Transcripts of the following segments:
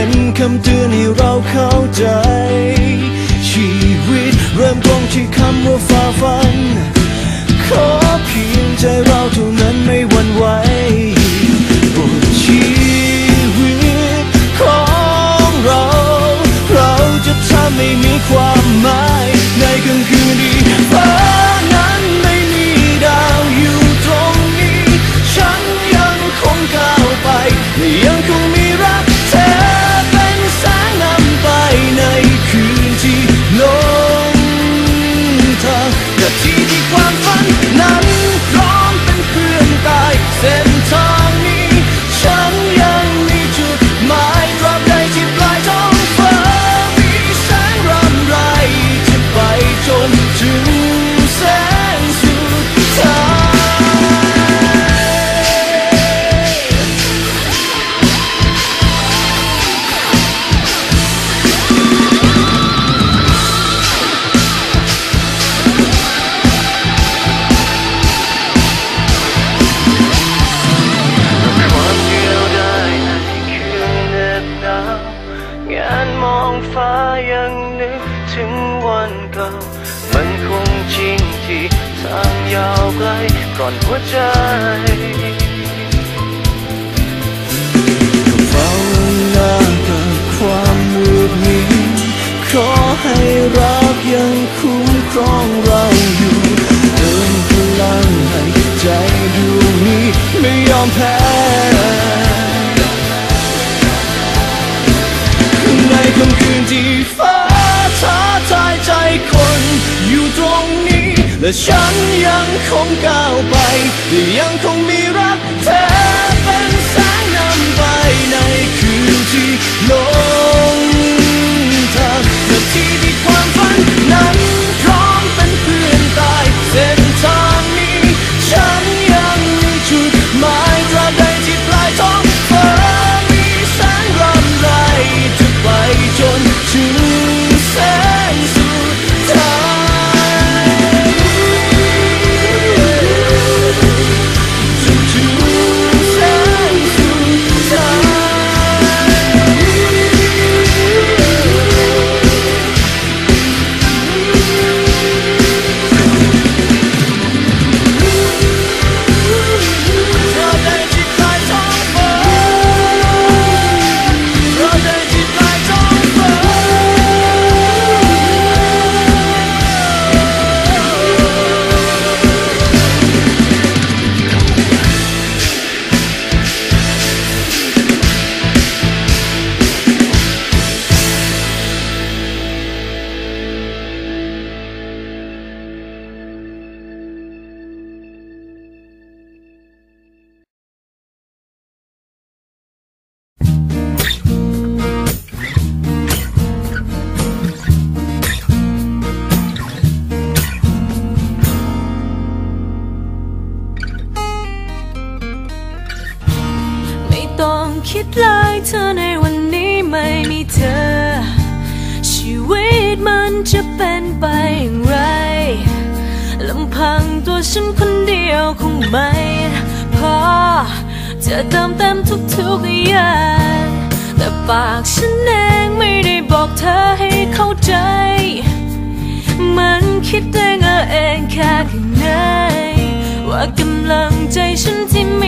็นคำเตือนให้เราเข้าใจ ชีวิตเริ่มต้นที่คำว่าฝ่าฟัน ขอเพียงใจเรา ก่อนหัวใจก็เฝ้าหน้ากับความมืดมิดขอให้รักยังคุ้มครองเราอยู่เติมพลังให้ใจดวงนี้ไม่ยอมแพ้ และฉันยังคงก้าวไปและยังคงมีรัก จะเป็นไปอย่างไรลำพังตัวฉันคนเดียวคงไม่พอจะเติมเต็มทุกๆอย่างแต่ปากฉันเองไม่ได้บอกเธอให้เข้าใจ มันคิดเองเออเองแค่ไหนว่ากำลังใจฉันที่มี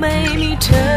ไม่มีเธอ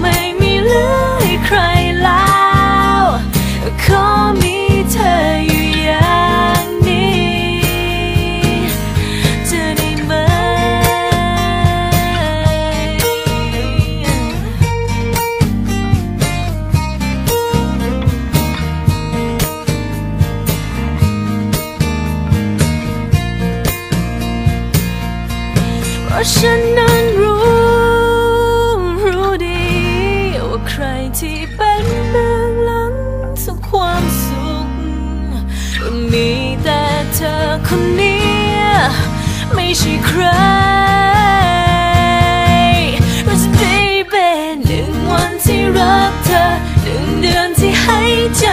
ไม่มีเหลือให้ใครแล้วขอมีเธออยู่อย่างนี้จะได้ไหมเพราะฉัน คนนี้ไม่ใช่ใคร Cause baby หนึ่งวันที่รักเธอหนึ่งเดือนที่ให้ใจ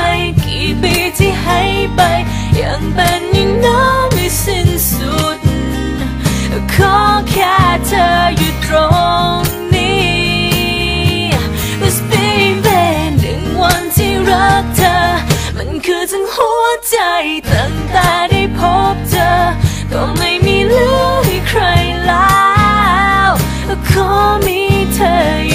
กี่ปีที่ให้ไป ยังเป็นอย่างนั้นไม่สิ้นสุด ขอแค่เธออยู่ตรงนี้ Cause baby หนึ่งวันที่รักเธอ มันคือทั้งหัวใจตั้ มีเธอ